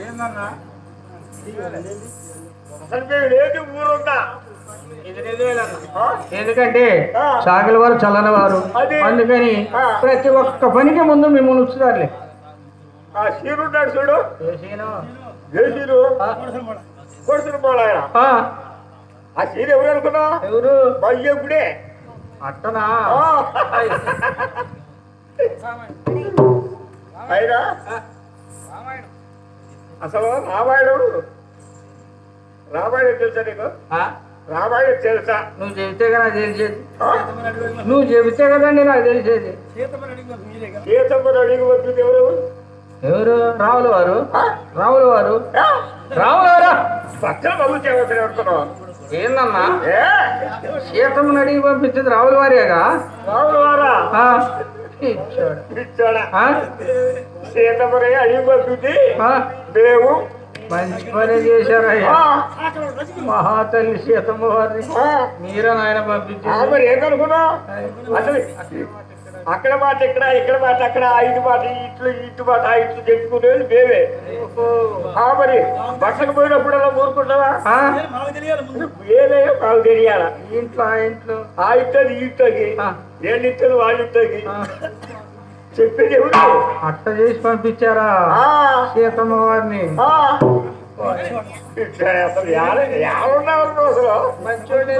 ఏందన్నా? ఎందుకంటే. సాగిల వారు చల్లని వారు అది. అందుకని. ప్రతి ఒక్క పనికి ముందు మిమ్మల్ని ఉంచుతారులే. ఆ సీరున్నాడు చూడు. కొడుతున్న పోడు ఆయన ఆ, ఆ. సీరు ఎవరు అనుకున్నా? ఎవరు? మయ్యప్పుడే అట్టనా. అయినా? అసలు రామాయణం? రామాయణం తెలుసా నీకు? ఆ, రామాయణం తెలుసా? నువ్వు చెబితే కదా తెలిసేది? నువ్వు చెబితే కదండి నాకు తెలిసేది. సీతమ్మను అడిగి వచ్చింది ఎవరు? ఎవరు? రావుల వారు? రావుల వారు? రావుల వారు? పక్కన బాబు చేయవలసిన అనుకున్నావు? సీతమ్మని అడిగి పంపించింది రావుల వారేగా? రాముడు వారా? ఇచ్చాడు. మేము. మంచి పని చేశారయ్యా. ఆ, మహాతల్లి సీతమ్మ వారిని మీరే నాయన పంపించారు. అసలు అక్కడ మాట ఇక్కడ ఇక్కడ మాట అక్కడ ఇటు మాట ఇట్లు ఇటు మాట ఆ ఇట్లు చెప్పుకునేది మేమే. మరి బట్టకు పోయినప్పుడల్లా ఊరుకుంటావా? ఏదే మాకు తెలియాల? ఇంట్లో ఆ ఇంట్లో. ఆ ఈ ఇట్టకి ఆ. నేను ఇట్టది వాళ్ళ ఇట్టకి ఆ, చెప్పేది ఎవరు? అట్ట చేసి పంపించారా? ఆ, సీతమ్మ వారిని అసలు యాడ యాడున్నావు అసలు. మంచోడే